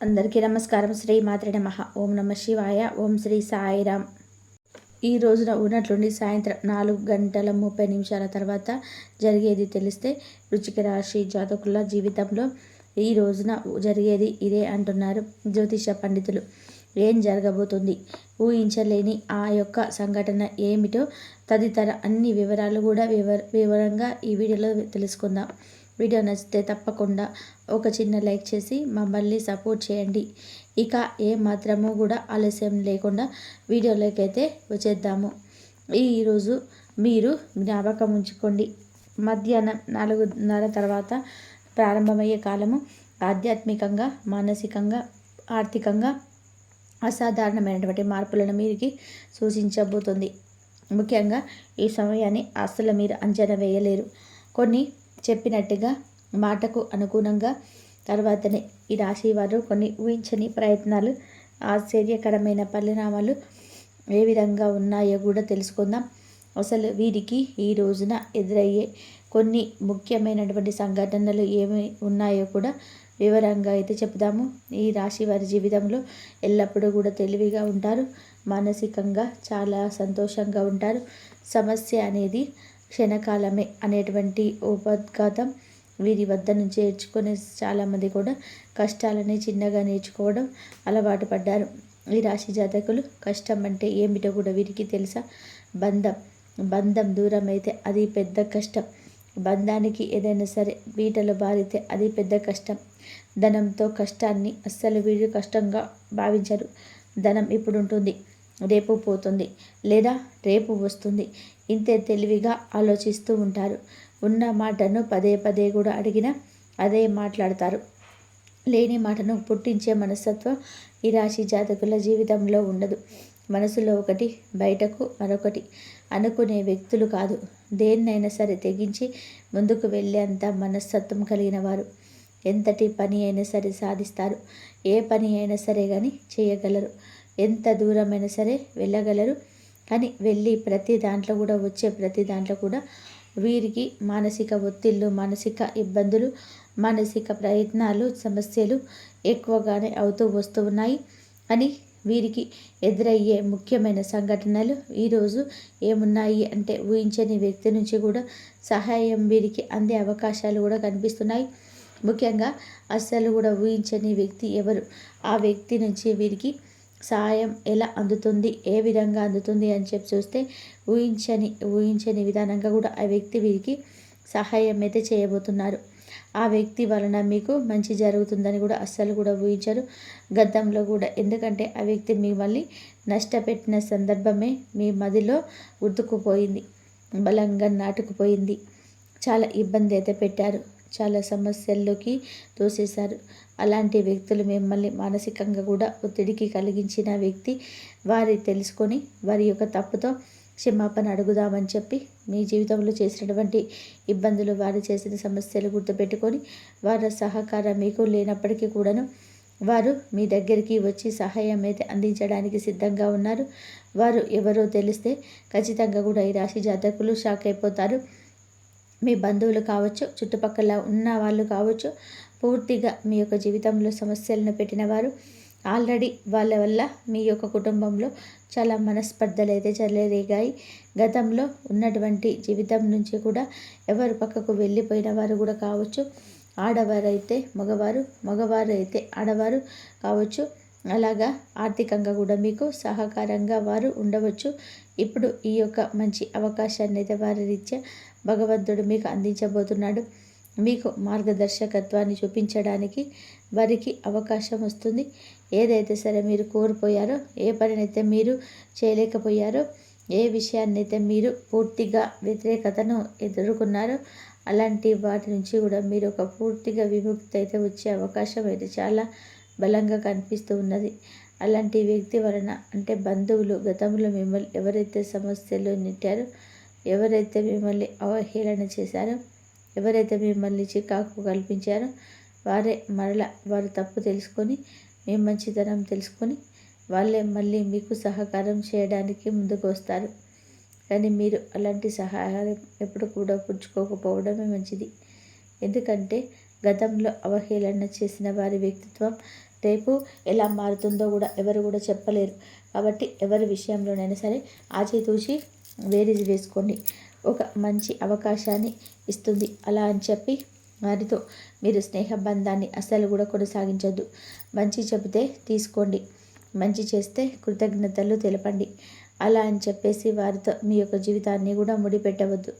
అందరికీ నమస్కారం. శ్రీ మాతృ నమ. ఓం నమ శివాయ. ఓం శ్రీ సాయిరామ్. ఈ రోజున ఉన్నట్లుండి సాయంత్రం నాలుగు గంటల ముప్పై నిమిషాల తర్వాత జరిగేది తెలిస్తే రుచిక రాశి జాతకుల జీవితంలో ఈ రోజున జరిగేది ఇదే అంటున్నారు జ్యోతిష పండితులు. ఏం జరగబోతుంది? ఊహించలేని ఆ యొక్క సంఘటన ఏమిటో తదితర అన్ని వివరాలు కూడా వివర వివరంగా ఈ వీడియోలో తెలుసుకుందాం. వీడియో నచ్చితే తప్పకుండా ఒక చిన్న లైక్ చేసి మమ్మల్ని సపోర్ట్ చేయండి. ఇక ఏ మాత్రము కూడా ఆలస్యం లేకుండా వీడియోలోకి అయితే వచ్చేద్దాము ఈరోజు మీరు జ్ఞాపకం ఉంచుకోండి. మధ్యాహ్నం నాలుగున్నర తర్వాత ప్రారంభమయ్యే కాలము ఆధ్యాత్మికంగా మానసికంగా ఆర్థికంగా అసాధారణమైనటువంటి మార్పులను మీరికి సూచించబోతుంది. ముఖ్యంగా ఈ సమయాన్ని అస్సలు మీరు అంచనా వేయలేరు. కొన్ని చెప్పినట్టుగా మాటకు అనుగుణంగా తర్వాతనే ఈ రాశి వారు కొన్ని ఊహించని ప్రయత్నాలు ఆశ్చర్యకరమైన పరిణామాలు ఏ విధంగా ఉన్నాయో కూడా తెలుసుకుందాం. అసలు వీరికి ఈ రోజున ఎదురయ్యే కొన్ని ముఖ్యమైనటువంటి సంఘటనలు ఏమి ఉన్నాయో కూడా వివరంగా అయితే చెప్దాము ఈ రాశి వారి జీవితంలో ఎల్లప్పుడూ కూడా తెలివిగా ఉంటారు మానసికంగా చాలా సంతోషంగా ఉంటారు. సమస్య అనేది క్షణకాలమే అనేటువంటి ఉపద్ఘాతం వీరి వద్ద నుంచి నేర్చుకునే చాలామంది కూడా కష్టాలని చిన్నగా నేర్చుకోవడం అలవాటు పడ్డారు. ఈ రాశి జాతకులు కష్టం అంటే ఏమిటో కూడా వీరికి తెలుసా? బంధం. బంధం దూరం అయితే అది పెద్ద కష్టం. బంధానికి ఏదైనా సరే బీటలు బారితే అది పెద్ద కష్టం. ధనంతో కష్టాన్ని అస్సలు వీరు కష్టంగా భావించరు. ధనం ఇప్పుడు ఉంటుంది రేపు పోతుంది లేదా రేపు వస్తుంది. ఇంతే తెలివిగా ఆలోచిస్తూ ఉంటారు. ఉన్న మాటను పదే పదే కూడా అడిగినా అదే మాట్లాడతారు. లేని మాటను పుట్టించే మనస్తత్వం ఈ రాశి జాతకుల జీవితంలో ఉండదు. మనసులో ఒకటి బయటకు మరొకటి అనుకునే వ్యక్తులు కాదు. దేన్నైనా సరే తెగించి ముందుకు వెళ్ళేంత మనస్తత్వం కలిగిన వారు. ఎంతటి పని అయినా సరే సాధిస్తారు. ఏ పని అయినా సరే కానీ చేయగలరు. ఎంత దూరమైనా సరే వెళ్ళగలరు. కానీ వెళ్ళి ప్రతి దాంట్లో కూడా వచ్చే ప్రతి దాంట్లో కూడా వీరికి మానసిక ఒత్తిళ్ళు మానసిక ఇబ్బందులు మానసిక ప్రయత్నాలు సమస్యలు ఎక్కువగానే అవుతూ వస్తూ ఉన్నాయి అని వీరికి ఎదురయ్యే ముఖ్యమైన సంఘటనలు ఈరోజు ఏమున్నాయి అంటే ఊహించని వ్యక్తి నుంచి కూడా సహాయం వీరికి అందే అవకాశాలు కూడా కనిపిస్తున్నాయి. ముఖ్యంగా అస్సలు కూడా ఊహించని వ్యక్తి ఎవరు? ఆ వ్యక్తి నుంచి వీరికి సహాయం ఎలా అందుతుంది ఏ విధంగా అందుతుంది అని చెప్పి చూస్తే ఊహించని ఊహించని విధానంగా కూడా ఆ వ్యక్తి వీరికి సహాయం అయితే చేయబోతున్నారు. ఆ వ్యక్తి వలన మీకు మంచి జరుగుతుందని కూడా అస్సలు కూడా ఊహించరు గతంలో కూడా. ఎందుకంటే ఆ వ్యక్తి మిమ్మల్ని నష్టపెట్టిన సందర్భమే మీ మదిలో గుర్తుకుపోయింది బలంగా నాటుకుపోయింది. చాలా ఇబ్బంది అయితే పెట్టారు. చాలా సమస్యల్లోకి తోసేశారు. అలాంటి వ్యక్తులు మిమ్మల్ని మానసికంగా కూడా ఒత్తిడికి కలిగించిన వ్యక్తి వారి తెలుసుకొని వారి యొక్క తప్పుతో క్షమాపణ అడుగుదామని చెప్పి మీ జీవితంలో చేసినటువంటి ఇబ్బందులు వారు చేసిన సమస్యలు గుర్తుపెట్టుకొని వారి సహకారం మీకు లేనప్పటికీ కూడాను వారు మీ దగ్గరికి వచ్చి సహాయం అయితే అందించడానికి సిద్ధంగా ఉన్నారు. వారు ఎవరో తెలిస్తే ఖచ్చితంగా కూడా ఈ రాశి జాతకులు షాక్ అయిపోతారు. మీ బంధువులు కావచ్చు చుట్టుపక్కల ఉన్న వాళ్ళు కావచ్చు పూర్తిగా మీ యొక్క జీవితంలో సమస్యలను పెట్టిన వారు ఆల్రెడీ వాళ్ళ వల్ల మీ యొక్క కుటుంబంలో చాలా మనస్పర్ధలు అయితే చెలరేగాయి. గతంలో ఉన్నటువంటి జీవితం నుంచి కూడా ఎవరు పక్కకు వెళ్ళిపోయిన వారు కూడా కావచ్చు ఆడవారైతే మగవారు మగవారు అయితే ఆడవారు కావచ్చు. అలాగా ఆర్థికంగా కూడా మీకు సహకారంగా వారు ఉండవచ్చు. ఇప్పుడు ఈ యొక్క మంచి అవకాశాన్ని అయితే వారి రీత్యా భగవంతుడు మీకు అందించబోతున్నాడు. మీకు మార్గదర్శకత్వాన్ని చూపించడానికి వారికి అవకాశం వస్తుంది. ఏదైతే సరే మీరు కోల్పోయారో ఏ పనినైతే మీరు చేయలేకపోయారో ఏ విషయాన్నైతే మీరు పూర్తిగా వ్యతిరేకతను ఎదుర్కొన్నారో అలాంటి వాటి నుంచి కూడా మీరు ఒక పూర్తిగా విముక్తి అయితే వచ్చే అవకాశం అయితే చాలా బలంగా కనిపిస్తూ ఉన్నది. అలాంటి వ్యక్తి వలన అంటే బంధువులు గతంలో మిమ్మల్ని ఎవరైతే సమస్యలు నెట్టారో ఎవరైతే మిమ్మల్ని అవహేళన చేశారో ఎవరైతే మిమ్మల్ని చికాకు కల్పించారో వారే మరల వారు తప్పు తెలుసుకొని మీ మంచితనం తెలుసుకొని వాళ్ళే మళ్ళీ మీకు సహకారం చేయడానికి ముందుకు వస్తారు. కానీ మీరు అలాంటి సహాయం ఎప్పుడు కూడా పుచ్చుకోకపోవడమే మంచిది. ఎందుకంటే గతంలో అవహేళన చేసిన వారి వ్యక్తిత్వం రేపు ఎలా మారుతుందో కూడా ఎవరు కూడా చెప్పలేరు. కాబట్టి ఎవరి విషయంలోనైనా సరే ఆచితూచి వేరేది వేసుకోండి ఒక మంచి అవకాశాన్ని ఇస్తుంది. అలా అని చెప్పి వారితో మీరు స్నేహబంధాన్ని అస్సలు కూడా కొనసాగించద్దు. మంచి చెబితే తీసుకోండి. మంచి చేస్తే కృతజ్ఞతలు తెలపండి. అలా అని చెప్పేసి వారితో మీ యొక్క జీవితాన్ని కూడా ముడిపెట్టవద్దు.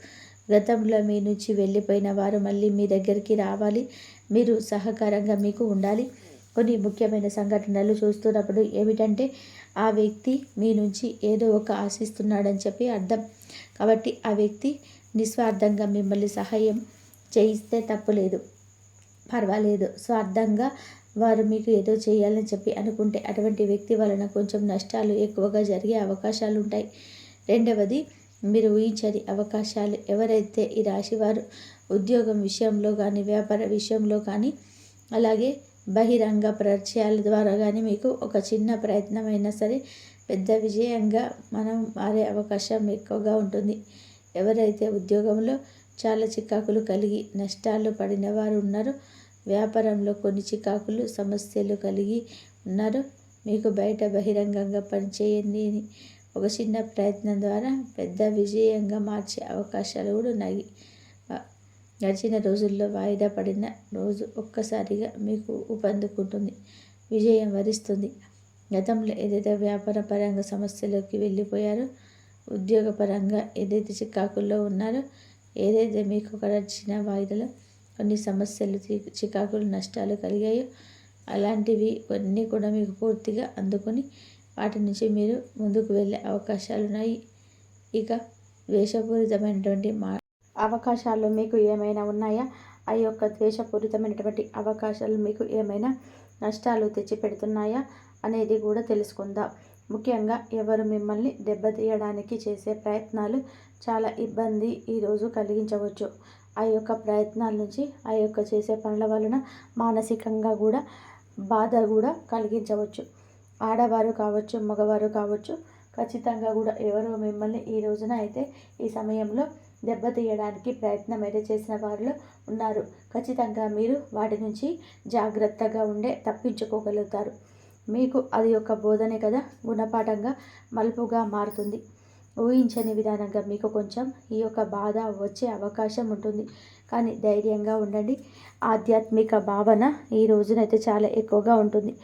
గతంలో మీ నుంచి వెళ్ళిపోయిన వారు మళ్ళీ మీ దగ్గరికి రావాలి. మీరు సహకారంగా మీకు ఉండాలి. కొన్ని ముఖ్యమైన సంఘటనలు చూస్తున్నప్పుడు ఏమిటంటే ఆ వ్యక్తి మీ నుంచి ఏదో ఒక ఆశిస్తున్నాడని చెప్పి అర్థం. కాబట్టి ఆ వ్యక్తి నిస్వార్థంగా మిమ్మల్ని సహాయం చేయిస్తే తప్పులేదు పర్వాలేదు. స్వార్థంగా వారు మీకు ఏదో చేయాలని చెప్పి అనుకుంటే అటువంటి వ్యక్తి వలన కొంచెం నష్టాలు ఎక్కువగా జరిగే అవకాశాలు ఉంటాయి రెండవది మీరు ఊహించని అవకాశాలు. ఎవరైతే ఈ రాశి వారు ఉద్యోగం విషయంలో కానీ వ్యాపార విషయంలో కానీ అలాగే బహిరంగ పరిచయాల ద్వారా కానీ మీకు ఒక చిన్న ప్రయత్నమైనా సరే పెద్ద విజయంగా మనం మారే అవకాశం ఎక్కువగా ఉంటుంది. ఎవరైతే ఉద్యోగంలో చాలా చికాకులు కలిగి నష్టాలు పడిన వారు ఉన్నారో వ్యాపారంలో కొన్ని చికాకులు సమస్యలు కలిగి ఉన్నారు మీకు బయట బహిరంగంగా పనిచేయండి అని ఒక చిన్న ప్రయత్నం ద్వారా పెద్ద విజయంగా మార్చే అవకాశాలు కూడా ఉన్నాయి. గడిచిన రోజుల్లో వాయిదా పడిన రోజు ఒక్కసారిగా మీకు ఊపందుకుంటుంది విజయం వరిస్తుంది. గతంలో ఏదైతే వ్యాపార పరంగా సమస్యలోకి వెళ్ళిపోయారో ఉద్యోగపరంగా ఏదైతే చికాకుల్లో ఉన్నారో ఏదైతే మీకు గడిచిన వాయిదాలో కొన్ని సమస్యలు చికాకులు నష్టాలు కలిగాయో అలాంటివి కొన్ని కూడా మీకు పూర్తిగా అందుకొని వాటి నుంచి మీరు ముందుకు వెళ్ళే అవకాశాలు ఉన్నాయి ఇక వేషపూరితమైనటువంటి మా అవకాశాలు మీకు ఏమైనా ఉన్నాయా? ఆ యొక్క ద్వేషపూరితమైనటువంటి అవకాశాలు మీకు ఏమైనా నష్టాలు తెచ్చిపెడుతున్నాయా అనేది కూడా తెలుసుకుందాం. ముఖ్యంగా ఎవరు మిమ్మల్ని దెబ్బతీయడానికి చేసే ప్రయత్నాలు చాలా ఇబ్బంది ఈరోజు కలిగించవచ్చు. ఆ యొక్క ప్రయత్నాల నుంచి ఆ యొక్క చేసే పనుల వలన మానసికంగా కూడా బాధ కూడా కలిగించవచ్చు. ఆడవారు కావచ్చు మగవారు కావచ్చు ఖచ్చితంగా కూడా ఎవరు మిమ్మల్ని ఈ రోజున అయితే ఈ సమయంలో దెబ్బతీయడానికి ప్రయత్నం అయితే చేసిన వారిలో ఉన్నారు. ఖచ్చితంగా మీరు వాటి నుంచి జాగ్రత్తగా ఉండే తప్పించుకోగలుగుతారు. మీకు అది ఒక బోధనే కదా? గుణపాఠంగా మలుపుగా మారుతుంది. ఊహించని విధానంగా మీకు కొంచెం ఈ యొక్క బాధ వచ్చే అవకాశం ఉంటుంది. కానీ ధైర్యంగా ఉండండి. ఆధ్యాత్మిక భావన ఈ రోజునైతే చాలా ఎక్కువగా ఉంటుంది.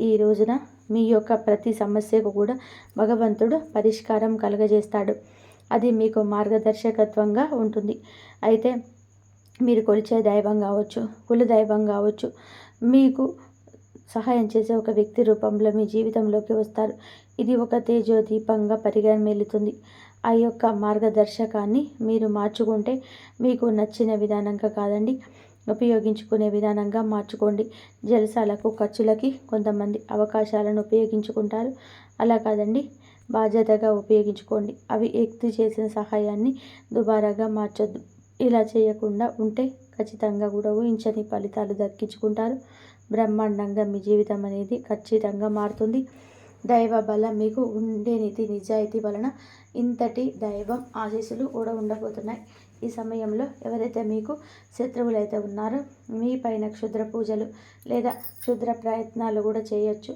ఈ రోజున మీ యొక్క ప్రతి సమస్యకు కూడా భగవంతుడు పరిష్కారం కలగజేస్తాడు. అది మీకు మార్గదర్శకత్వంగా ఉంటుంది. అయితే మీరు కొలిచే దైవం కావచ్చు కుల దైవం కావచ్చు మీకు సహాయం చేసే ఒక వ్యక్తి రూపంలో మీ జీవితంలోకి వస్తారు. ఇది ఒక తేజోదీపంగా పరిగణమెలుతుంది ఆ యొక్క మార్గదర్శకాన్ని మీరు మార్చుకుంటే మీకు నచ్చిన విధానంగా కాదండి ఉపయోగించుకునే విధానంగా మార్చుకోండి. జలసాలకు ఖర్చులకి కొంతమంది అవకాశాలను ఉపయోగించుకుంటారు. అలా కాదండి. బాధ్యతగా ఉపయోగించుకోండి. అవి వ్యక్తి చేసిన సహాయాన్ని దుబారాగా మార్చొద్దు. ఇలా చేయకుండా ఉంటే ఖచ్చితంగా కూడా ఊహించని ఫలితాలు దక్కించుకుంటారు. బ్రహ్మాండంగా మీ జీవితం అనేది ఖచ్చితంగా మారుతుంది. దైవ బలం మీకు ఉండే నీతి నిజాయితీ వలన ఇంతటి దైవం ఆశీస్సులు కూడా ఉండబోతున్నాయి. ఈ సమయంలో ఎవరైతే మీకు శత్రువులైతే ఉన్నారో మీ పైన క్షుద్ర పూజలు లేదా క్షుద్ర ప్రయత్నాలు కూడా చేయొచ్చు.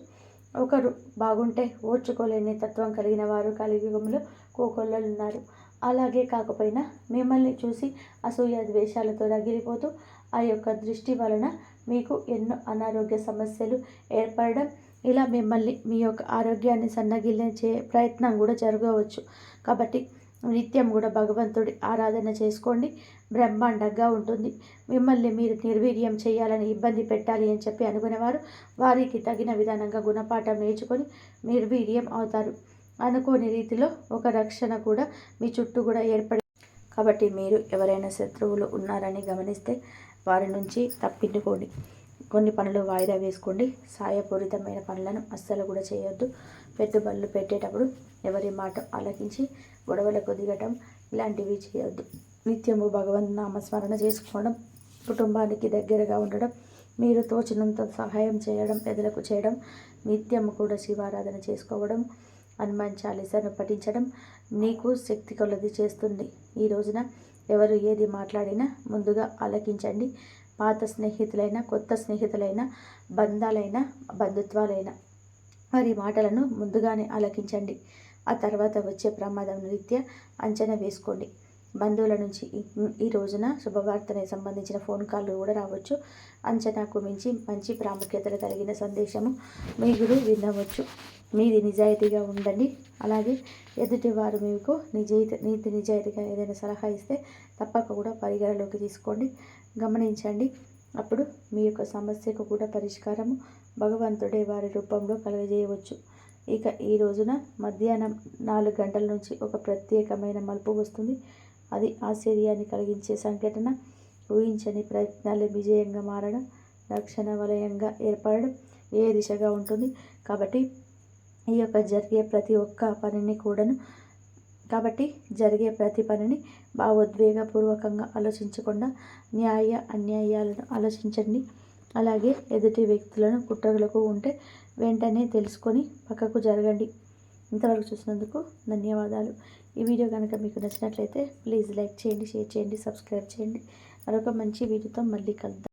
ఒకరు బాగుంటే ఓర్చుకోలేని తత్వం కలిగిన వారు కలియుగంలో కోకొల్లలు ఉన్నారు అలాగే కాకపోయినా మిమ్మల్ని చూసి అసూయ ద్వేషాలతో రగిలిపోతూ ఆ యొక్క దృష్టి వలన మీకు ఎన్నో అనారోగ్య సమస్యలు ఏర్పడడం ఇలా మిమ్మల్ని మీ యొక్క ఆరోగ్యాన్ని సన్నగిల్లించే ప్రయత్నం కూడా జరగవచ్చు. కాబట్టి నిత్యం కూడా భగవంతుడి ఆరాధన చేసుకోండి. బ్రహ్మాండంగా ఉంటుంది. మిమ్మల్ని మీరు నిర్వీర్యం చేయాలని ఇబ్బంది పెట్టాలి అని చెప్పి అనుకునేవారు. వారికి తగిన విధానంగా గుణపాఠం నేర్చుకొని నిర్వీర్యం అవుతారు. అనుకోని రీతిలో ఒక రక్షణ కూడా మీ చుట్టూ కూడా ఏర్పడి కాబట్టి మీరు ఎవరైనా శత్రువులు ఉన్నారని గమనిస్తే వారి నుంచి తప్పించుకోండి. కొన్ని పనులు వాయిదా వేసుకోండి. సాయపూరితమైన పనులను అస్సలు కూడా చేయొద్దు. పెట్టుబడులు పెట్టేటప్పుడు ఎవరి మాట ఆలకించి గొడవలకు దిగటం ఇలాంటివి చేయొద్దు. నిత్యము భగవంతు నామస్మరణ చేసుకోవడం కుటుంబానికి దగ్గరగా ఉండడం మీరు తోచినంత సహాయం చేయడం పెద్దలకు చేయడం నిత్యము కూడా శివారాధన చేసుకోవడం హనుమాన్ చాలీసాను పఠించడం నీకు శక్తి కొలది చేస్తుంది. ఈ రోజున ఎవరు ఏది మాట్లాడినా ముందుగా ఆలకించండి. పాత స్నేహితులైన కొత్త స్నేహితులైన బంధాలైన బంధుత్వాలైన వారి మాటలను ముందుగానే ఆలకించండి. ఆ తర్వాత వచ్చే ప్రమాదం రీత్యా అంచనా వేసుకోండి. బంధువుల నుంచి ఈ రోజున శుభవార్తనే సంబంధించిన ఫోన్ కాల్లు కూడా రావచ్చు. అంచనాకు మించి మంచి ప్రాముఖ్యతలు కలిగిన సందేశము మీరు వినవచ్చు. మీది నిజాయితీగా ఉండండి. అలాగే ఎదుటి వారు మీకు నిజాయితీ నీతి నిజాయితీగా ఏదైనా సలహా ఇస్తే తప్పక కూడా పరిగణలోకి తీసుకోండి. గమనించండి. అప్పుడు మీ యొక్క సమస్యకు కూడా పరిష్కారము భగవంతుడే వారి రూపంలో కలుగజేయవచ్చు. ఇక ఈ రోజున మధ్యాహ్నం నాలుగు గంటల నుంచి ఒక ప్రత్యేకమైన మలుపు వస్తుంది. అది ఆశ్చర్యాన్ని కలిగించే సంఘటన. ఊహించని ప్రయత్నాలు విజయంగా మారడం రక్షణ వలయంగా ఏర్పడడం ఏ దిశగా ఉంటుంది. కాబట్టి ఈ యొక్క జరిగే ప్రతి ఒక్క పనిని కూడాను కాబట్టి జరిగే ప్రతి పనిని భావోద్వేగపూర్వకంగా ఆలోచించకుండా న్యాయ అన్యాయాలను ఆలోచించండి. అలాగే ఎదుటి వ్యక్తులను కుట్రలకు ఉంటే వెంటనే తెలుసుకొని పక్కకు జరగండి. ఇంతవరకు చూసినందుకు ధన్యవాదాలు. ఈ వీడియో కనుక మీకు నచ్చినట్లయితే ప్లీజ్ లైక్ చేయండి షేర్ చేయండి సబ్స్క్రైబ్ చేయండి. మరొక మంచి వీడియోతో మళ్ళీ కలుద్దాం.